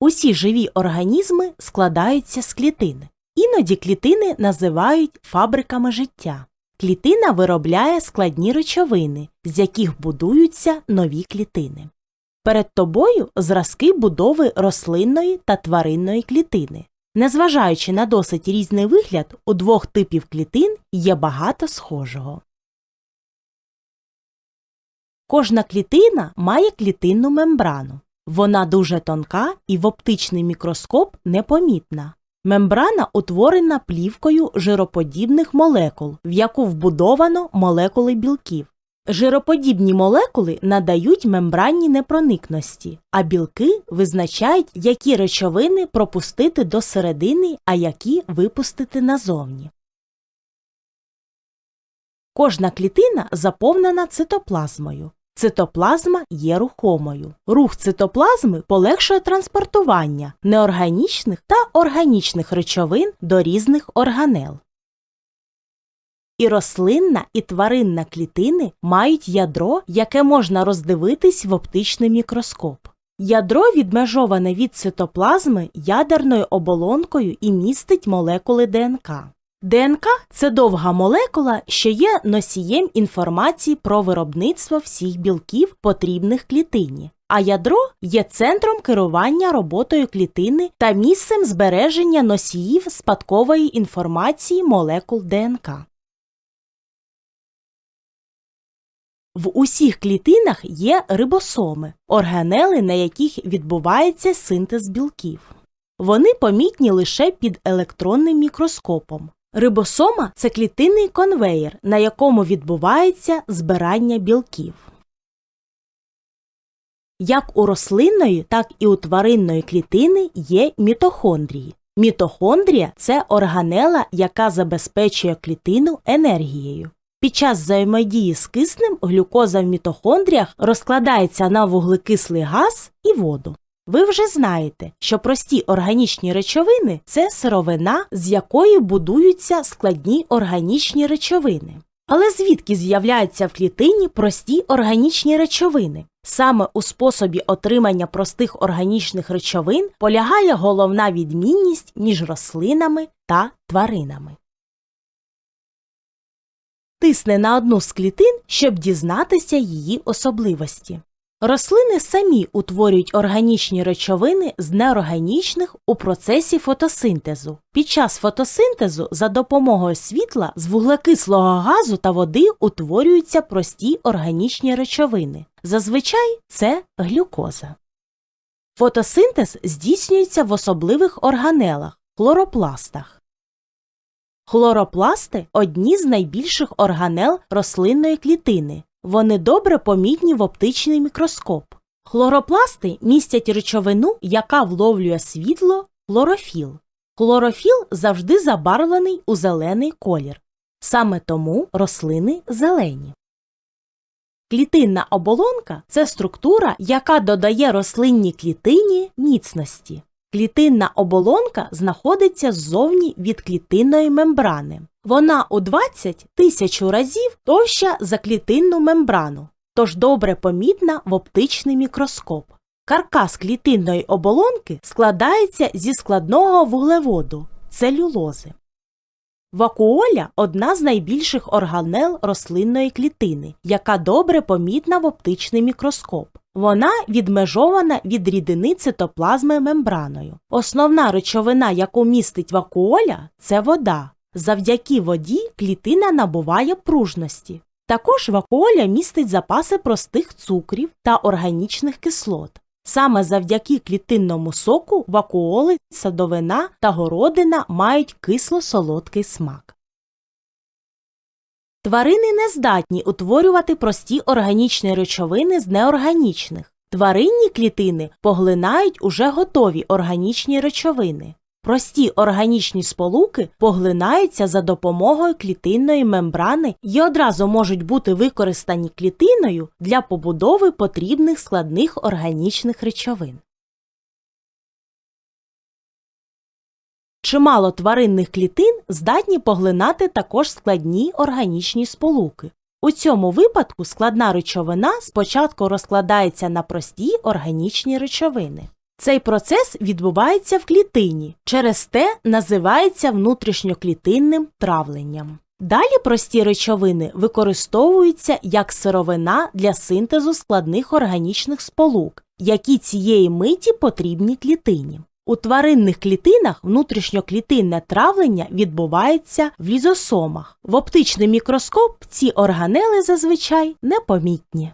Усі живі організми складаються з клітин. Іноді клітини називають фабриками життя. Клітина виробляє складні речовини, з яких будуються нові клітини. Перед тобою зразки будови рослинної та тваринної клітини. Незважаючи на досить різний вигляд, у двох типів клітин є багато схожого. Кожна клітина має клітинну мембрану. Вона дуже тонка і в оптичний мікроскоп непомітна. Мембрана утворена плівкою жироподібних молекул, в яку вбудовано молекули білків. Жироподібні молекули надають мембранні непроникності, а білки визначають, які речовини пропустити до середини, а які випустити назовні. Кожна клітина заповнена цитоплазмою. Цитоплазма є рухомою. Рух цитоплазми полегшує транспортування неорганічних та органічних речовин до різних органел. І рослинна, і тваринна клітини мають ядро, яке можна роздивитись в оптичний мікроскоп. Ядро відмежоване від цитоплазми ядерною оболонкою і містить молекули ДНК. ДНК це довга молекула, що є носієм інформації про виробництво всіх білків, потрібних клітині. А ядро є центром керування роботою клітини та місцем збереження носіїв спадкової інформації молекул ДНК. В усіх клітинах є рибосоми, органели, на яких відбувається синтез білків. Вони помітні лише під електронним мікроскопом. Рибосома це клітинний конвеєр, на якому відбувається збирання білків. Як у рослинної, так і у тваринної клітини є мітохондрії. Мітохондрія це органела, яка забезпечує клітину енергією. Під час взаємодії з киснем глюкоза в мітохондріях розкладається на вуглекислий газ і воду. Ви вже знаєте, що прості органічні речовини це сировина, з якої будуються складні органічні речовини. Але звідки з'являються в клітині прості органічні речовини? Саме у способі отримання простих органічних речовин полягає головна відмінність між рослинами та тваринами. Тисне на одну з клітин, щоб дізнатися її особливості. Рослини самі утворюють органічні речовини з неорганічних у процесі фотосинтезу. Під час фотосинтезу за допомогою світла з вуглекислого газу та води утворюються прості органічні речовини. Зазвичай це глюкоза. Фотосинтез здійснюється в особливих органелах хлоропластах. Хлоропласти одні з найбільших органел рослинної клітини. Вони добре помітні в оптичний мікроскоп. Хлоропласти містять речовину, яка вловлює світло хлорофіл. Хлорофіл завжди забарвлений у зелений колір. Саме тому рослини зелені. Клітинна оболонка це структура, яка додає рослинній клітині міцності. Клітинна оболонка знаходиться ззовні від клітинної мембрани. Вона у 20 тисячу разів товща за клітинну мембрану, тож добре помітна в оптичний мікроскоп. Каркас клітинної оболонки складається зі складного вуглеводу целюлози. Вакуоля одна з найбільших органел рослинної клітини, яка добре помітна в оптичний мікроскоп. Вона відмежована від рідини цитоплазми мембраною. Основна речовина, яку містить вакуоля, це вода. Завдяки воді клітина набуває пружності. Також вакуоля містить запаси простих цукрів та органічних кислот. Саме завдяки клітинному соку вакуоли, садовина та городина мають кисло-солодкий смак. Тварини не здатні утворювати прості органічні речовини з неорганічних. Тваринні клітини поглинають уже готові органічні речовини. Прості органічні сполуки поглинаються за допомогою клітинної мембрани і одразу можуть бути використані клітиною для побудови потрібних складних органічних речовин. Чимало тваринних клітин здатні поглинати також складні органічні сполуки. У цьому випадку складна речовина спочатку розкладається на прості органічні речовини. Цей процес відбувається в клітині, через те називається внутрішньоклітинним травленням. Далі прості речовини використовуються як сировина для синтезу складних органічних сполук, які цієї миті потрібні клітині. У тваринних клітинах внутрішньоклітинне травлення відбувається в лізосомах. В оптичний мікроскоп ці органели зазвичай непомітні.